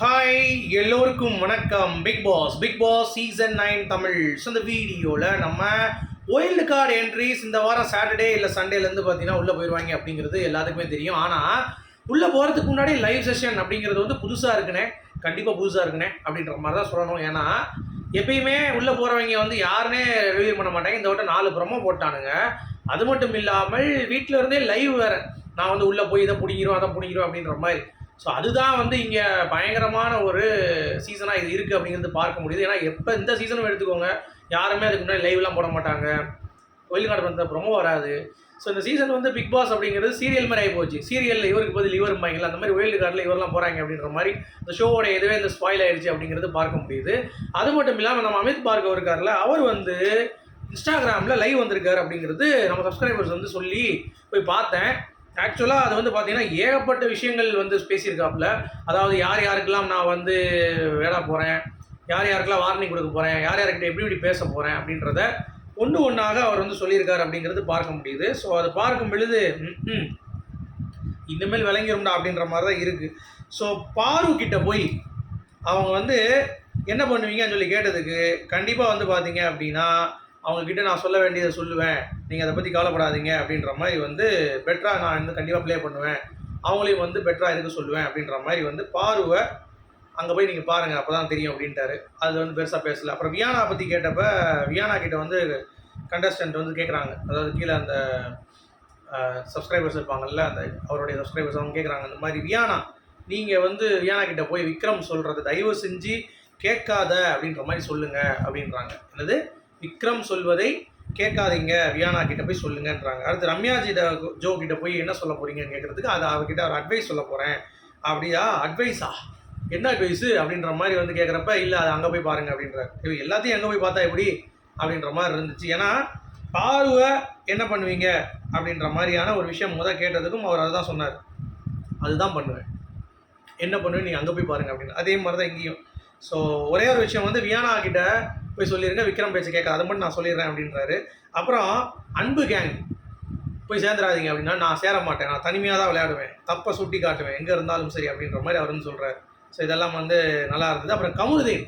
Hi எல்லோருக்கும் வணக்கம். Big boss big boss season nine Tamil. So இந்த வீடியோவில் நம்ம ஒயில்டு கார்டு என்ட்ரிஸ் இந்த வாரம் சாட்டர்டே இல்லை சண்டேலேருந்து பார்த்தீங்கன்னா உள்ளே போயிடுவாங்க அப்படிங்கிறது எல்லாத்துக்குமே தெரியும். ஆனால் உள்ளே போகிறதுக்கு முன்னாடி லைவ் செஷன் அப்படிங்கிறது வந்து புதுசாக இருக்குனே கண்டிப்பாக புதுசாக இருக்குனே அப்படின்ற மாதிரி தான் சொல்லணும். ஏன்னா எப்பயுமே உள்ளே போகிறவங்க வந்து யாருனே ரிவியூ பண்ண மாட்டாங்க. இந்த வட்டம் நாலு ப்ரமோ போட்டானுங்க. அது மட்டும் இல்லாமல் வீட்டில் இருந்தே லைவ் வேறு. நான் வந்து உள்ளே போய் இதை பிடிக்கிறோம் அதை பிடிக்கிறோம் அப்படின்ற மாதிரி. ஸோ அதுதான் வந்து இங்கே பயங்கரமான ஒரு சீசனாக இது இருக்குது அப்படிங்கிறது பார்க்க முடியுது. ஏன்னா எப்போ இந்த சீசனும் எடுத்துக்கோங்க யாருமே அதுக்கு முன்னாடி லைவ்லாம் போட மாட்டாங்க. ஒயில் கார்டு வந்த ப்ரொமோ வராது. ஸோ இந்த சீசன் வந்து பிக் பாஸ் அப்படிங்கிறது சீரியல் மாதிரி ஆகி போச்சு. சீரியலில் இவருக்கு பதில் இவர் இருப்பாங்கல்ல அந்த மாதிரி வேர்ல்டு கார்டில் இவரெல்லாம் போகிறாங்க அப்படின்ற மாதிரி இந்த ஷோவோட இதுவே இந்த ஸ்பாயில் ஆயிடுச்சு அப்படிங்கிறது பார்க்க முடியுது. அது மட்டும் இல்லாமல் நம்ம அமித் பார்க்க இருக்கார்ல அவர் வந்து இன்ஸ்டாகிராமில் லைவ் வந்திருக்காரு அப்படிங்கிறது நம்ம சப்ஸ்கிரைபர்ஸ் வந்து சொல்லி போய் பார்த்தேன். ஆக்சுவலாக அது வந்து பார்த்தீங்கன்னா ஏகப்பட்ட விஷயங்கள் வந்து பேசியிருக்காப்புல. அதாவது யார் யாருக்கெல்லாம் நான் வந்து வேலை போகிறேன் யார் யாருக்கெல்லாம் வார்னிங் கொடுக்க போகிறேன் யார் யார்கிட்ட எப்படி எப்படி பேச போகிறேன் அப்படின்றத ஒன்று ஒன்றாக அவர் வந்து சொல்லியிருக்காரு அப்படிங்கிறது பார்க்க முடியுது. ஸோ அதை பார்க்கும் பொழுது ம்ஹும், இனிமேல் விளங்கிரும்டா அப்படின்ற மாதிரி தான் இருக்குது ஸோ பாரு கிட்ட போய் அவங்க வந்து என்ன பண்ணுவீங்கன்னு சொல்லி கேட்டதுக்கு கண்டிப்பாக வந்து பார்த்தீங்க அப்படின்னா அவங்கக்கிட்ட நான் சொல்ல வேண்டியதை சொல்லுவேன். நீங்கள் அதை பற்றி கவலைப்படாதீங்க அப்படின்ற மாதிரி வந்து பெட்டராக நான் வந்து கண்டிப்பாக ப்ளே பண்ணுவேன். அவங்களையும் வந்து பெட்டராக இருக்க சொல்லுவேன் அப்படின்ற மாதிரி வந்து பாருவை அங்கே போய் நீங்கள் பாருங்கள் அப்போ தான் தெரியும் அப்படின்ட்டாரு. அது வந்து பெருசாக பேசலை. அப்புறம் வியானா பற்றி கேட்டப்ப வியானா கிட்ட வந்து கண்டஸ்டன்ட் வந்து கேட்குறாங்க அதாவது கீழே அந்த சப்ஸ்கிரைபர்ஸ் இருப்பாங்கல்ல அந்த அவருடைய சப்ஸ்கிரைபர்ஸ் அவங்க கேட்குறாங்க அந்த மாதிரி வியானா நீங்கள் வந்து வியானா கிட்ட போய் விக்ரம் சொல்கிறத தயவு செஞ்சு கேட்காத அப்படின்ற மாதிரி சொல்லுங்கள் அப்படின்றாங்க. என்னது? விக்ரம் சொல்வதை கேட்காதீங்க. வியானா கிட்ட போய் சொல்லுங்கன்றாங்க. அடுத்து ரம்யாஜி ஜோ கிட்ட போய் என்ன சொல்ல போறீங்கன்னு கேட்கறதுக்கு அது அவர்கிட்ட ஒரு அட்வைஸ் சொல்ல போகிறேன் அப்படியா? அட்வைஸா என்ன அட்வைஸு அப்படின்ற மாதிரி வந்து கேட்குறப்ப இல்லை அது அங்கே போய் பாருங்க அப்படின்றார். எல்லாத்தையும் அங்கே போய் பார்த்தா எப்படி? அப்படின்ற மாதிரி இருந்துச்சு. ஏன்னா பார்வை என்ன பண்ணுவீங்க? அப்படின்ற மாதிரியான ஒரு விஷயம் முதல் கேட்டதுக்கும் அவர் அதுதான் சொன்னார். அதுதான் பண்ணுவேன். என்ன பண்ணுவேன் நீங்கள் அங்கே போய் பாருங்க அப்படின்னு. அதே மாதிரி தான் இங்கேயும். ஸோ ஒரே ஒரு விஷயம் வந்து வியானா கிட்ட போய் சொல்லிடுங்க விக்ரம் பேச்சு கேட்காது அதை மட்டும் நான் சொல்லிடுறேன் அப்படின்றாரு. அப்புறம் அன்பு கேங் போய் சேர்ந்துடாதீங்க அப்படின்னா நான் சேர மாட்டேன். நான் தனிமையாக தான் விளையாடுவேன். தப்பை சுட்டி காட்டுவேன். எங்கே இருந்தாலும் சரி அப்படின்ற மாதிரி அவர் வந்து சொல்கிறார் ஸோ இதெல்லாம் வந்து நல்லா இருந்தது. அப்புறம் கமருதீன்.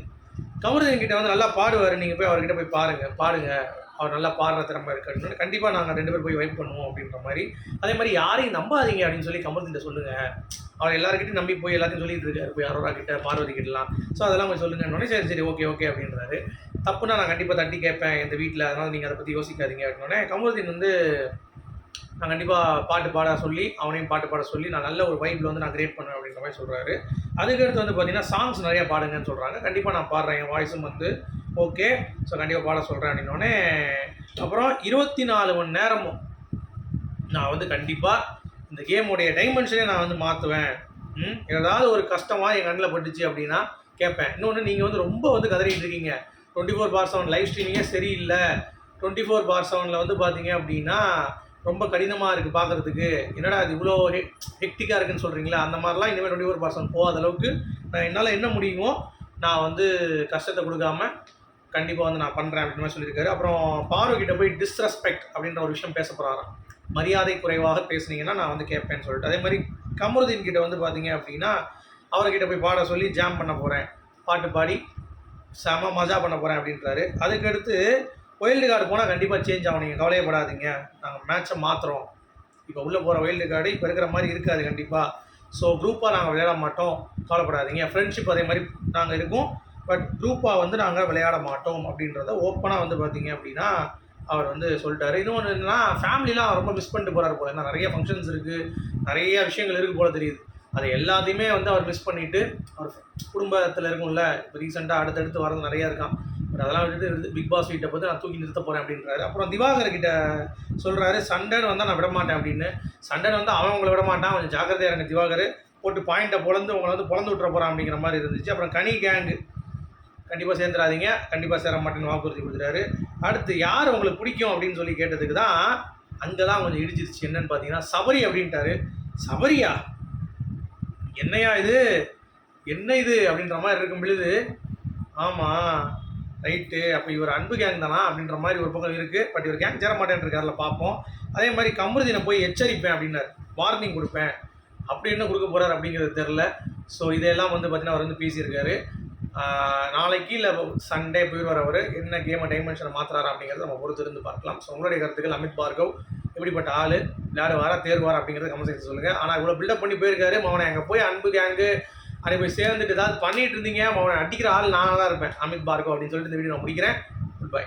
கமருதீன் கிட்ட வந்து நல்லா பாடுவார். நீங்கள் போய் அவர்கிட்ட போய் பாருங்கள் பாடுங்க. அவர் நல்லா பாடுற திறமை இருக்கு கண்டிப்பாக நாங்கள் ரெண்டு பேரும் போய் வைப் பண்ணுவோம் அப்படின்ற மாதிரி. அதே மாதிரி யாரையும் நம்பாதீங்க அப்படின்னு சொல்லி கமருதீன் சொல்லுங்கள் அவர் எல்லாருக்கிட்டையும் நம்பி போய் எல்லாத்தையும் சொல்லிட்டு இருக்காரு. போய் அரோரா கிட்ட பார்வதி கிட்டலாம். ஸோ அதெல்லாம் போய் சொல்லுங்கன்னு சரி சரி ஓகே ஓகே அப்படின்றாரு. தப்புனா நான் கண்டிப்பாக தட்டி கேட்பேன் இந்த வீட்டில் அதனால் நீங்கள் அதை பற்றி யோசிக்காதீங்க அப்படின்னோடனே கமருதீன் வந்து நான் கண்டிப்பாக பாட்டு பாட சொல்லி அவனையும் பாட்டு பாட சொல்லி நான் நல்ல ஒரு வைப்பில் வந்து நான் கிரியேட் பண்ணுவேன் அப்படின்ற மாதிரி சொல்கிறாரு அதுக்கடுத்து வந்து பார்த்தீங்கன்னா சாங்ஸ் நிறையா பாடுங்கன்னு சொல்கிறாங்க கண்டிப்பாக நான் பாடுறேன். என் வாய்ஸும் வந்து ஓகே ஸோ கண்டிப்பாக பாட சொல்கிறேன் அப்படின்னோடனே அப்புறம் இருபத்தி நாலு மணி நேரமும் நான் வந்து கண்டிப்பாக இந்த கேமுடைய டைமென்ஷனே நான் வந்து மாற்றுவேன் ம்? ஏதாவது ஒரு கஷ்டமாக என் கண்ணில் பட்டுச்சு அப்படின்னா கேட்பேன். இன்னொன்று நீங்கள் வந்து ரொம்ப வந்து கதறிட்டு இருக்கீங்க. Twenty four bar seven live ஸ்ட்ரீமிங்கே சரியில்லை. டுவெண்ட்டி ஃபோர் பார் செவனில் வந்து பார்த்தீங்க அப்படின்னா ரொம்ப கடினமாக இருக்குது பார்க்குறதுக்கு என்னடா அது இவ்வளோ ஹெக்டிக்காக இருக்குன்னு சொல்கிறீங்களா அந்த மாதிரிலாம் இனிமேல் டுவெண்ட்டி ஃபோர் பார் போகாத அளவுக்கு நான் என்னால் என்ன முடியுமோ நான் வந்து கஷ்டத்தை கொடுக்காம கண்டிப்பாக வந்து நான் பண்ணுறேன் அப்படின்னு மாதிரி சொல்லியிருக்காரு. அப்புறம் பார்வகிட்ட போய் டிஸ்ரெஸ்பெக்ட் அப்படின்ற ஒரு விஷயம் பேச போகிறாராம் மரியாதை குறைவாக பேசுனீங்கன்னா நான் வந்து கேட்பேன்னு சொல்லிட்டு. அதே மாதிரி கமருதீன் கிட்ட வந்து பார்த்தீங்க அப்படின்னா அவர்கிட்ட போய் பாட சொல்லி ஜாம் பண்ண போகிறேன் பாட்டு பாடி செம மஜா பண்ண போகிறேன் அப்படின்றாரு. அதுக்கடுத்து ஒயில்டு கார்டு போனால் கண்டிப்பாக சேஞ்ச் ஆகும். நீங்கள் கவலையப்படாதீங்க. நாங்கள் மேட்சை மாற்றுறோம் இப்போ உள்ளே போகிற ஒயில்டு கார்டு இப்போ இருக்கிற மாதிரி இருக்காது கண்டிப்பாக ஸோ குரூப்பாக நாங்கள் விளையாட மாட்டோம். கவலைப்படாதீங்க. ஃப்ரெண்ட்ஷிப் அதே மாதிரி நாங்கள் இருக்கோம். பட் குரூப்பாக வந்து நாங்கள் விளையாட மாட்டோம் அப்படின்றத ஓப்பனாக வந்து பார்த்தீங்க அப்படின்னா அவர் வந்து சொல்லிட்டாரு. இன்னொன்று என்னன்னா ஃபேமிலிலாம் ரொம்ப மிஸ் பண்ணிட்டு போகிறாரு போல. ஏன்னா நிறைய ஃபங்க்ஷன்ஸ் இருக்குது நிறைய விஷயங்கள் இருக்குது போல தெரியுது. அது எல்லாத்தையுமே வந்து அவர் மிஸ் பண்ணிட்டு அவர் குடும்பத்தில் இருக்கும்ல இப்போ ரீசெண்டாக அடுத்தடுத்து வரது நிறையா இருக்கான் பட் அதெல்லாம் விட்டுட்டு பிக் பாஸ் வீட்டை பார்த்து நான் தூக்கி நிறுத்த போகிறேன் அப்படின்றாரு. அப்புறம் திவாகர் கிட்ட சொல்கிறாரு சண்டைன்னு வந்தால் நான் விட மாட்டேன் அப்படின்னு. சண்டைன்னு வந்து அவன் உங்களை விட மாட்டான் கொஞ்சம் ஜாக்கிரதையாக இருங்க திவாகர். போட்டு பாயிண்ட்டை பொழந்து உங்களை வந்து பொழந்து விட்டுற போகிறான் அப்படிங்கிற மாதிரி இருந்துச்சு. அப்புறம் கனி கேங்கு கண்டிப்பாக சேர்ந்துடாதீங்க கண்டிப்பாக சேர மாட்டேன்னு வாக்குறுதி கொடுத்துறாரு அடுத்து யார் உங்களுக்கு பிடிக்கும் அப்படின்னு சொல்லி கேட்டதுக்கு தான் அங்கே தான் கொஞ்சம் இடிச்சிருச்சு. என்னன்னு பார்த்தீங்கன்னா சபரி அப்படின்ட்டாரு. சபரியா? என்னையா இது? என்ன இது? அப்படின்ற மாதிரி இருக்கும் பொழுது ஆமாம் ரைட்டு அப்போ இவர் அன்பு கேங் தானா? அப்படின்ற மாதிரி ஒரு பக்கம் இருக்குது பட் இவர் கேங் சேர மாட்டேன்னு இருக்காருல பார்ப்போம் அதே மாதிரி கமருதினை போய் எச்சரிப்பேன் அப்படின்னார். வார்னிங் கொடுப்பேன். அப்படி என்ன கொடுக்க போகிறார் அப்படிங்கிறது தெரில ஸோ இதையெல்லாம் வந்து பார்த்தீங்கன்னா அவர் வந்து பேசியிருக்காரு. நாளைக்கு இல்லை சண்டே போயிடுவார் அவர். என்ன கேமை டைமென்ஷனை மாற்றுறாரு அப்படிங்கிறத நம்ம பொறுத்து இருந்து பார்க்கலாம். ஸோ உங்களுடைய கருத்துக்கள் அமித் பார்கவ் எப்படிப்பட்ட ஆள் விளையாடுவாரா தேர்வார் அப்படிங்கிறத கமெண்ட் செக்ஷன் சொல்லுங்கள் ஆனால் இவ்வளோ பில்டப் பண்ணி போயிருக்காரு. அவனை அங்கே போய் அன்பு கேங்கு அங்கே போய் சேர்ந்துட்டு ஏதாவது பண்ணிட்டு இருந்தீங்க. அவனை அடிக்கிற ஆள் நானாக தான் இருப்பேன். அமித் பார்க்கோ அப்படின்னு சொல்லிட்டு இந்த வீடியோ நான் முடிக்கிறேன். Good bye